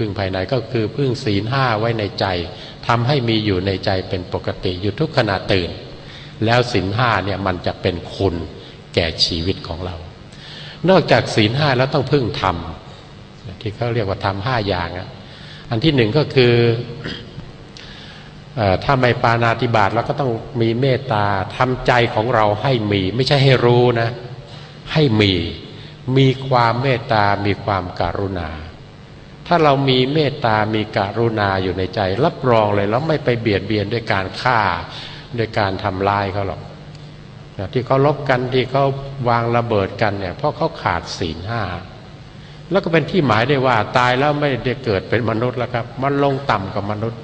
พึ่งภายในก็คือพึ่งศีลห้าไว้ในใจทำให้มีอยู่ในใจเป็นปกติอยู่ทุกขณะตื่น แล้วศีลห้าเนี่ยมันจะเป็นคุณแก่ชีวิตของเรา นอกจากศีลห้าแล้วต้องพึ่งธรรมที่เขาเรียกว่าธรรมห้าอย่างอันที่หนึ่งก็คืออถ้าไม่ปานาติบาตเราก็ต้องมีเมตตาทำใจของเราให้มี ไม่ใช่ให้รู้นะ ให้มีมีความเมตตามีความการุณา ถ้าเรามีเมตตามีการุณาอยู่ในใจ รับรองเลยแล้วไม่ไปเบียดเบียนด้วยการฆ่าด้วยการทำลายเขาหรอกนะที่เขาลบกันที่เขาวางระเบิดกันเนี่ยเพราะเขาขาดศีลห้าแล้วก็เป็นที่หมายได้ว่าตายแล้วไม่ได้เกิดเป็นมนุษย์แล้วครับ มันลงต่ำกว่ามนุษย์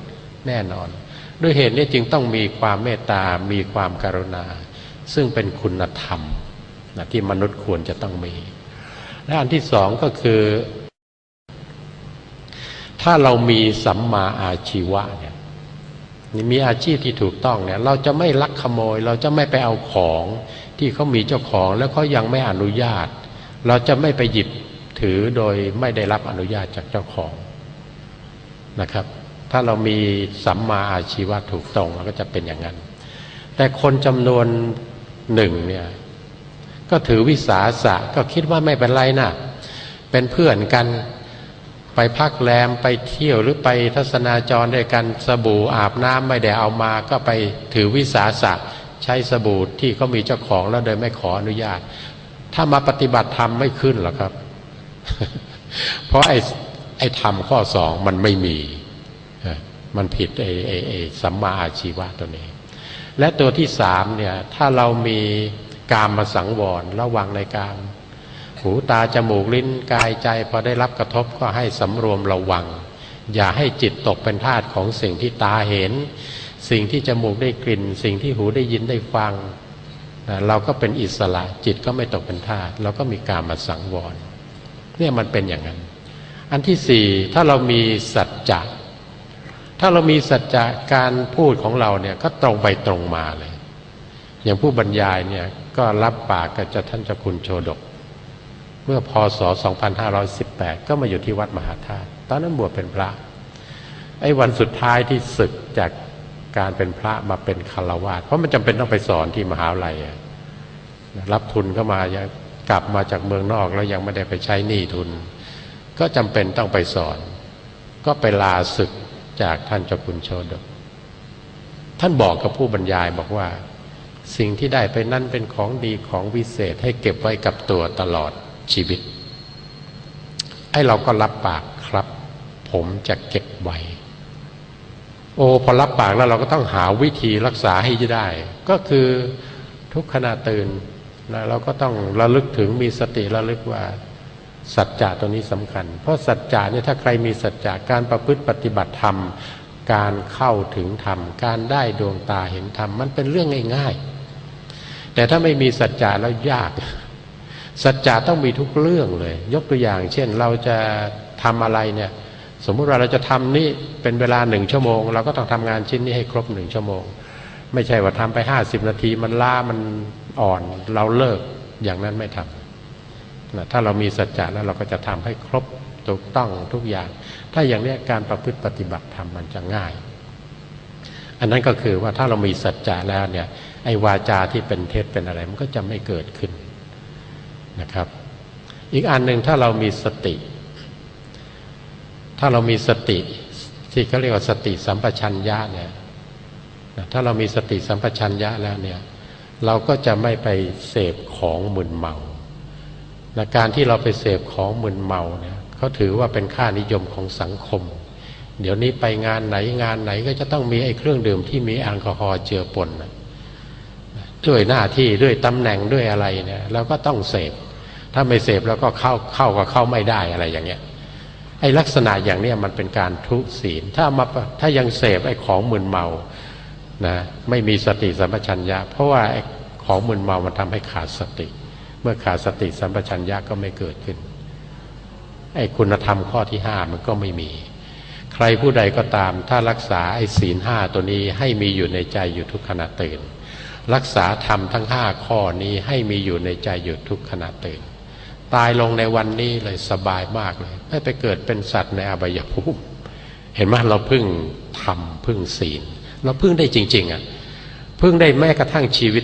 แน่นอน ด้วยเหตุนี้จึงต้องมีความเมตตา มีความการุณา ซึ่งเป็นคุณธรรมนะที่มนุษย์ควรจะต้องมีและอันที่สองก็คือ ถ้าเรามีสัมมาอาชีวะเนี่ยมีอาชีพที่ถูกต้องเนี่ย เราจะไม่ลักขโมย เราจะไม่ไปเอาของที่เขามีเจ้าของแล้วเขายังไม่อนุญาต เราจะไม่ไปหยิบถือโดยไม่ได้รับอนุญาตจากเจ้าของนะครับ ถ้าเรามีสัมมาอาชีวะถูกต้องเราก็จะเป็นอย่างนั้น แต่คนจำนวนหนึ่งเนี่ยก็ถือวิสาสะก็คิดว่าไม่เป็นไรนะเป็นเพื่อนกัน ไปพักแรมไปเที่ยวหรือไปทัศนาจรด้วยกันสบู่อาบน้ำไม่ได้เอามา ก็ไปถือวิสาสะใช้สบู่ที่เขามีเจ้าของแล้วโดยไม่ขออนุญาต ถ้ามาปฏิบัติธรรมไม่ขึ้นหรอกครับ เพราะไอ้ไอ้ธรรมข้อสองมันไม่มีมันผิดไอ้ไอ้ไอ้สัมมาอาชีวะตัวนี้ และตัวที่สามเนี่ย ถ้าเรามีกามมาสังวรระวังในการ หูตาจมูกลิ้นกายใจพอได้รับกระทบก็ให้สำรวมระวัง อย่าให้จิตตกเป็นทาสของสิ่งที่ตาเห็น สิ่งที่จมูกได้กลิ่น สิ่งที่หูได้ยินได้ฟังเราก็เป็นอิสระจิตก็ไม่ตกเป็นทาสเราก็มีการมาสังวรเนี่ยมันเป็นอย่างนั้น อันที่สี่ถ้าเรามีสัจจะถ้าเรามีสัจจะการพูดของเราเนี่ยก็ตรงไปตรงมาเลย อย่างผู้บรรยายเนี่ยก็รับปากกับเจ้าท่านเจ้าคุณโชดก เมื่อพศ 2518 ก็มาอยู่ที่วัดมหาธาตุตอนนั้นบวชเป็นพระ ไอ้วันสุดท้ายที่ศึกจากการเป็นพระมาเป็นคารวาสเพราะมันจำเป็นต้องไปสอนที่มหาวิทยาลัยรับทุนเข้ามายังกลับมาจากเมืองนอกแล้วยังไม่ได้ไปใช้หนี้ทุน ก็จำเป็นต้องไปสอน ก็ไปลาศึกจากท่านเจ้าคุณโชดกท่านบอกกับผู้บรรยายบอกว่า สิ่งที่ได้ไปนั่นเป็นของดีของวิเศษให้เก็บไว้กับตัวตลอด ชีวิต ไอ้เราก็รับปากครับ ผมจะเก็บไว้ โอ้พอรับปากแล้วเราก็ต้องหาวิธีรักษาให้ได้ ก็คือทุกขณะตื่นนะเราก็ต้องระลึกถึงมีสติระลึกว่าสัจจะตัวนี้สำคัญ เพราะสัจจะเนี่ยถ้าใครมีสัจจะการประพฤติปฏิบัติธรรม การเข้าถึงธรรม การได้ดวงตาเห็นธรรม มันเป็นเรื่องง่าย ๆ แต่ถ้าไม่มีสัจจะแล้วยาก สัจจะต้องมีทุกเรื่องเลย ยกตัวอย่าง เช่นเราจะทำอะไรเนี่ย สมมุติว่าเราจะทำนี่เป็นเวลาหนึ่งชั่วโมง เราก็ต้องทำงานชิ้นนี้ให้ครบหนึ่งชั่วโมง ไม่ใช่ว่าทำไปห้าสิบนาทีมันล้ามันอ่อนเราเลิกอย่างนั้นไม่ทำนะถ้าเรามีสัจจะแล้วเราก็จะทำให้ครบถูกต้องทุกอย่าง ถ้าอย่างนี้การประพฤติปฏิบัติธรรมมันจะง่าย อันนั้นก็คือว่าถ้าเรามีสัจจะแล้วเนี่ยไอ้วาจาที่เป็นเท็จเป็นอะไร มันก็จะไม่เกิดขึ้น นะครับ อีกอันหนึ่งถ้าเรามีสติ ถ้าเรามีสติ ที่เขาเรียกว่าสติสัมปชัญญะเนี่ยถ้าเรามีสติสัมปชัญญะแล้วเนี่ย เราก็จะไม่ไปเสพของมึนเมานะการที่เราไปเสพของมึนเมาเนี่ยเขาถือว่าเป็นค่านิยมของสังคม เดี๋ยวนี้ไปงานไหนงานไหนก็จะต้องมีไอ้เครื่องดื่มที่มีแอลกอฮอล์เจือปนนะด้วยหน้าที่ด้วยตำแหน่งด้วยอะไรเนี่ยเราก็ต้องเสพ ถ้าไม่เสพแล้วก็เข้าเข้าก็เข้าไม่ได้อะไรอย่างเงี้ยไอ้ลักษณะอย่างเนี้ยมันเป็นการทุศีล ถ้ามาถ้ายังเสพไอ้ของมึนเมานะไม่มีสติสัมปชัญญะ เพราะว่าไอ้ของมึนเมามันทำให้ขาดสติ เมื่อขาดสติสัมปชัญญะก็ไม่เกิดขึ้นไอ้คุณธรรมข้อที่ห้ามันก็ไม่มี ใครผู้ใดก็ตาม ถ้ารักษาไอ้ศีลห้าตัวนี้ให้มีอยู่ในใจอยู่ทุกขณะตื่น รักษาธรรมทั้งห้าข้อนี้ให้มีอยู่ในใจอยู่ทุกขณะตื่น ตายลงในวันนี้เลยสบายมากเลย ไม่ไปเกิดเป็นสัตว์ในอบายภูมิเห็นไหมเราพึ่งทำพึ่งศีล เราพึ่งได้จริง ๆอะพึ่งได้แม้กระทั่งชีวิต